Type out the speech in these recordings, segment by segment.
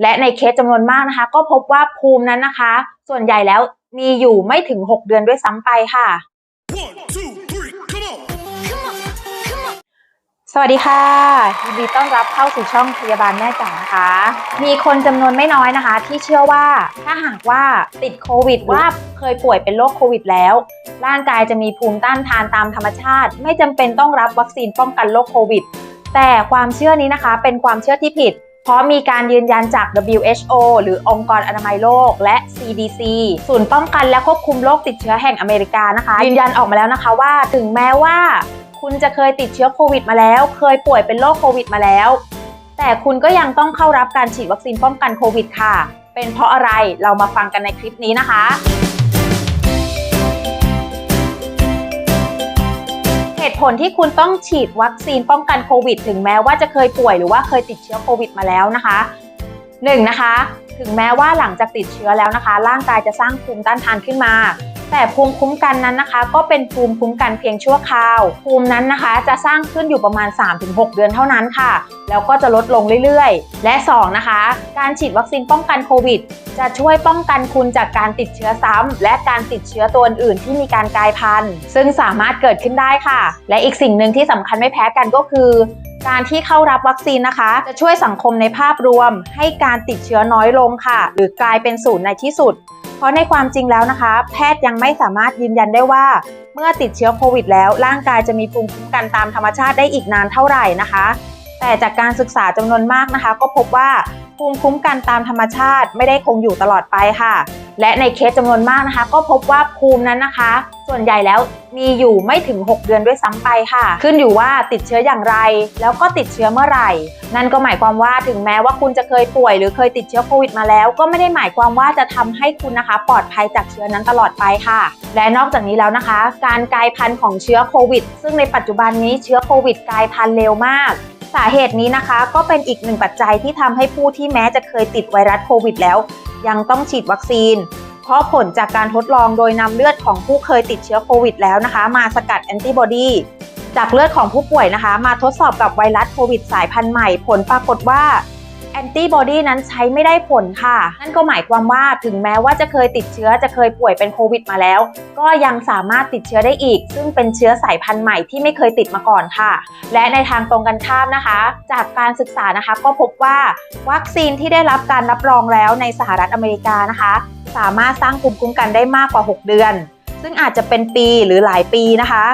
และในเคสจำนวนมากนะคะ ก็พบว่าภูมินั้นนะคะ ส่วนใหญ่แล้วมีอยู่ไม่ถึง 6 เดือนด้วยซ้ำไปค่ะ One, two, three, come on! สวัสดีค่ะยินดีต้อนรับเข้าสู่ช่องพยาบาลแม่จ๋านะคะ มีคนจำนวนไม่น้อยนะคะ ที่เชื่อว่าถ้าหากว่าติดโควิดว่าเคยป่วยเป็นโรคโควิดแล้ว ร่างกายจะมีภูมิต้านทานตามธรรมชาติ ไม่จำเป็นต้องรับวัคซีนป้องกันโรคโควิด แต่ความเชื่อนี้นะคะ เป็นความเชื่อที่ผิด เพราะมีการยืนยันจาก WHO หรือองค์กรอนามัยโลก และ CDC ศูนย์ป้องกันและควบคุมโรคติดเชื้อแห่งอเมริกานะคะ ยืนยันออกมาแล้วนะคะว่าถึงแม้ว่า คุณจะเคยติดเชื้อโควิดมาแล้ว เคยป่วยเป็นโรคโควิดมาแล้ว แต่คุณก็ยังต้องเข้ารับการฉีดวัคซีนป้องกันโควิดค่ะ เป็นเพราะอะไรเรามาฟังกันในคลิปนี้นะคะ ผลที่คุณต้องฉีดวัคซีนป้องกันโควิด ถึงแม้ว่าจะเคยป่วยหรือว่าเคยติดเชื้อโควิดมาแล้วนะคะ 1. นะคะ ถึงแม้ว่าหลังจากติดเชื้อแล้วนะคะ ร่างกายจะสร้างภูมิต้านทานขึ้นมา แต่ภูมิคุ้มกันนั้นนะคะ ก็เป็นภูมิคุ้มกันเพียงชั่วคราว ภูมินั้นนะคะ จะสร้างขึ้นอยู่ประมาณ 3-6 เดือนเท่านั้นค่ะ แล้วก็จะลดลงเรื่อยๆ และ 2 นะคะ การฉีดวัคซีนป้องกันโควิด จะช่วยป้องกันคุณจากการติดเชื้อซ้ำและการติดเชื้อตัวอื่นที่มีการกลายพันธุ์ ซึ่งสามารถเกิดขึ้นได้ค่ะ และอีกสิ่งหนึ่งที่สำคัญไม่แพ้กันก็คือการที่เข้ารับวัคซีนนะคะ จะช่วยสังคมในภาพรวม ให้การติดเชื้อน้อยลงค่ะ หรือกลายเป็นศูนย์ในที่สุด เพราะในความจริงแล้วนะคะ แพทย์ยังไม่สามารถยืนยันได้ว่า เมื่อติดเชื้อโควิดแล้ว ร่างกายจะมีภูมิคุ้มกันตามธรรมชาติได้อีกนานเท่าไหร่นะคะ แต่จากการศึกษาจำนวนมากนะคะ ก็พบว่าภูมิคุ้มกันตามธรรมชาติไม่ได้คงอยู่ตลอดไปค่ะ และในเคสจำนวนมากนะคะ ก็พบว่าภูมินั้นนะคะ ส่วนใหญ่แล้วมีอยู่ไม่ถึง 6 เดือนด้วยซ้ำไปค่ะ ขึ้นอยู่ว่าติดเชื้ออย่างไร แล้วก็ติดเชื้อเมื่อไหร่ นั่นก็หมายความว่าถึงแม้ว่าคุณจะเคยป่วย หรือเคยติดเชื้อโควิดมาแล้ว ก็ไม่ได้หมายความว่าจะทำให้คุณนะคะ ปลอดภัยจากเชื้อนั้นตลอดไปค่ะ และนอกจากนี้แล้วนะคะ การกลายพันธุ์ของเชื้อโควิด ซึ่งในปัจจุบันนี้เชื้อโควิดกลายพันธุ์เร็วมาก สาเหตุนี้นะคะ ก็เป็นอีกหนึ่งปัจจัยที่ทำให้ผู้ที่แม้จะเคยติดไวรัสโควิดแล้ว ยังต้องฉีดวัคซีน เพราะผลจากการทดลองโดยนำเลือดของผู้เคยติดเชื้อโควิดแล้วนะคะ มาสกัดแอนติบอดีจากเลือดของผู้ป่วยนะคะ มาทดสอบกับไวรัสโควิดสายพันธุ์ใหม่ ผลปรากฏว่า แอนติบอดีนั้นใช้ไม่ได้ผลค่ะ นั่นก็หมายความว่าถึงแม้ว่าจะเคยติดเชื้อจะเคยป่วยเป็นโควิดมาแล้ว ก็ยังสามารถติดเชื้อได้อีก ซึ่งเป็นเชื้อสายพันธุ์ใหม่ที่ไม่เคยติดมาก่อนค่ะ และในทางตรงกันข้ามนะคะ จากการศึกษานะคะก็พบว่าวัคซีนที่ได้รับการรับรองแล้วในสหรัฐอเมริกานะคะ สามารถสร้างภูมิคุ้มกันได้มากกว่า 6 เดือน ซึ่งอาจจะเป็นปีหรือหลายปีนะคะ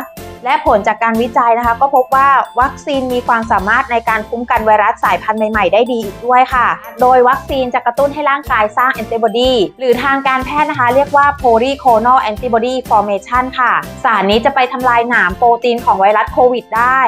และผลจากการวิจัยนะคะ ก็พบว่าวัคซีนมีความสามารถในการคุ้มกันไวรัสสายพันธุ์ใหม่ๆ ได้ดีอีกด้วยค่ะ โดยวัคซีนจะกระตุ้นให้ร่างกายสร้างแอนติบอดีหรือทางการแพทย์นะคะ เรียกว่า polyclonal antibody formation ค่ะ สารนี้จะไปทำลายหนามโปรตีนของไวรัสโควิดได้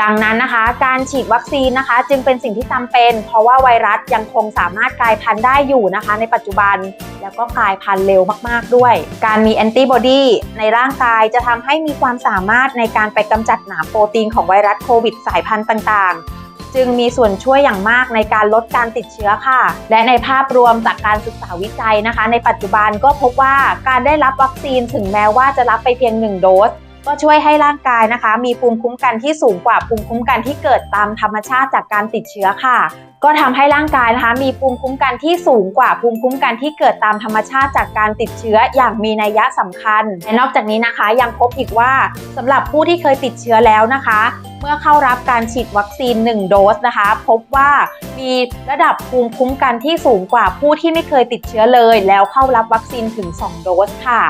ดังนั้นนะคะ การฉีดวัคซีนนะคะ จึงเป็นสิ่งที่จำเป็น เพราะว่าไวรัสยังคงสามารถกลายพันธุ์ได้อยู่นะคะ ในปัจจุบันแล้วก็กลายพันธุ์เร็วมาก ๆ ด้วย การมีแอนติบอดีในร่างกายจะทำให้มีความสามารถในการไปกำจัดหนามโปรตีนของไวรัสโควิดสายพันธุ์ต่างๆ จึงมีส่วนช่วยอย่างมากในการลดการติดเชื้อค่ะ และในภาพรวมจากการศึกษาวิจัยนะคะ ในปัจจุบันก็พบว่าการได้รับวัคซีนถึงแม้ว่าจะรับไปเพียง 1 โดสก็ช่วยให้ร่างกายนะคะ มีภูมิคุ้มกันที่สูงกว่าภูมิคุ้มกันที่เกิดตามธรรมชาติจากการติดเชื้อค่ะ ก็ทำให้ร่างกายนะคะมีภูมิคุ้มกันที่สูงกว่าภูมิคุ้มกันที่เกิดตามธรรมชาติจากการติดเชื้ออย่างมีนัยยะสำคัญและนอกจากนี้นะคะยังพบอีกว่าสำหรับผู้ที่เคยติดเชื้อแล้วนะคะ เมื่อเข้ารับการฉีดวัคซีน 1 โดสนะคะ พบว่ามีระดับภูมิคุ้มกันที่สูงกว่าผู้ที่ไม่เคยติดเชื้อเลย แล้วเข้ารับวัคซีนถึง 2 โดสค่ะ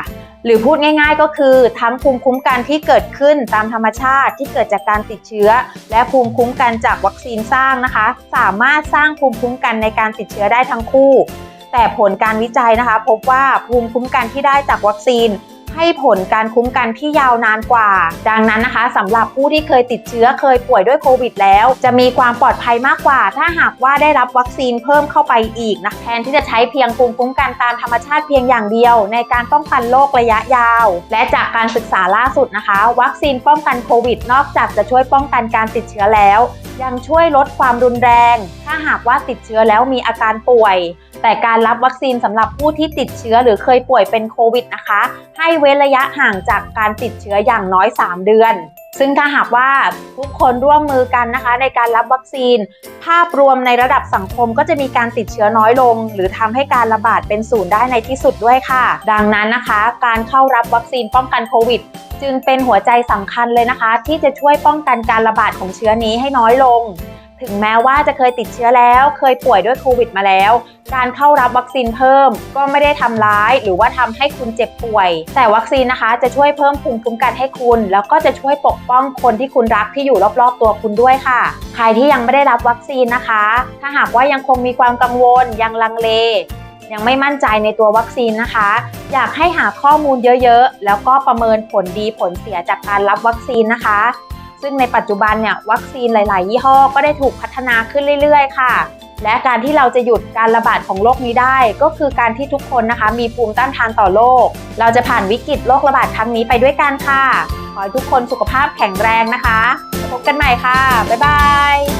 หรือพูดง่ายๆก็คือทั้งภูมิคุ้มกันที่เกิดขึ้นตามธรรมชาติที่เกิดจากการติดเชื้อ และภูมิคุ้มกันจากวัคซีนสร้างนะคะ สามารถสร้างภูมิคุ้มกันในการติดเชื้อได้ทั้งคู่ แต่ผลการวิจัยนะคะ พบว่าภูมิคุ้มกันที่ได้จากวัคซีน ให้ผลการคุ้มกันที่ยาวนานกว่า ดังนั้นนะคะสำหรับผู้ที่เคยติดเชื้อเคยป่วยด้วยโควิดแล้ว จะมีความปลอดภัยมากกว่า ถ้าหากว่าได้รับวัคซีนเพิ่มเข้าไปอีกนะแทนที่จะใช้เพียงภูมิคุ้มกันตามธรรมชาติเพียงอย่างเดียว ในการป้องกันโรคระยะยาว และจากการศึกษาล่าสุดนะคะ วัคซีนป้องกันโควิด นอกจากจะช่วยป้องกันการติดเชื้อแล้ว ยังช่วยลดความรุนแรง ถ้าหากว่าติดเชื้อแล้วมีอาการป่วย แต่การรับวัคซีนสำหรับผู้ที่ติดเชื้อหรือเคยป่วยเป็นโควิดนะคะ ให้เว้นระยะห่างจากการติดเชื้ออย่างน้อย 3 เดือน ซึ่งถ้าหากว่าทุกคนร่วมมือกันนะคะ ในการรับวัคซีน ภาพรวมในระดับสังคมก็จะมีการติดเชื้อน้อยลง หรือทำให้การระบาดเป็นศูนย์ได้ในที่สุดด้วยค่ะ ดังนั้นนะคะ การเข้ารับวัคซีนป้องกันโควิดจึงเป็นหัวใจสำคัญเลยนะคะ ที่จะช่วยป้องกันการระบาดของเชื้อนี้ให้น้อยลง ถึงแม้ว่าจะเคยติดเชื้อแล้ว เคยป่วยด้วยโควิดมาแล้ว การเข้ารับวัคซีนเพิ่มก็ไม่ได้ทำร้าย หรือว่าทำให้คุณเจ็บป่วย แต่วัคซีนนะคะจะช่วยเพิ่มภูมิคุ้มกันให้คุณ แล้วก็จะช่วยปกป้องคนที่คุณรักที่อยู่รอบๆ ตัวคุณด้วยค่ะ ใครที่ยังไม่ได้รับวัคซีนนะคะ ถ้าหากว่ายังคงมีความกังวลยังลังเลยังไม่มั่นใจในตัววัคซีนนะคะ อยากให้หาข้อมูลเยอะๆ แล้วก็ประเมินผลดีผลเสียจากการรับวัคซีนนะคะ ซึ่งในปัจจุบันเนี่ยวัคซีนหลาย ๆ ยี่ห้อก็ได้ถูกพัฒนาขึ้นเรื่อย ๆ ค่ะ และการที่เราจะหยุดการระบาดของโรคนี้ได้ ก็คือการที่ทุกคนนะคะ มีภูมิต้านทานต่อโรคเราจะผ่านวิกฤตโรคระบาดครั้งนี้ไปด้วยกันค่ะ ขอให้ทุกคนสุขภาพแข็งแรงนะคะพบกันใหม่ค่ะบ๊ายบาย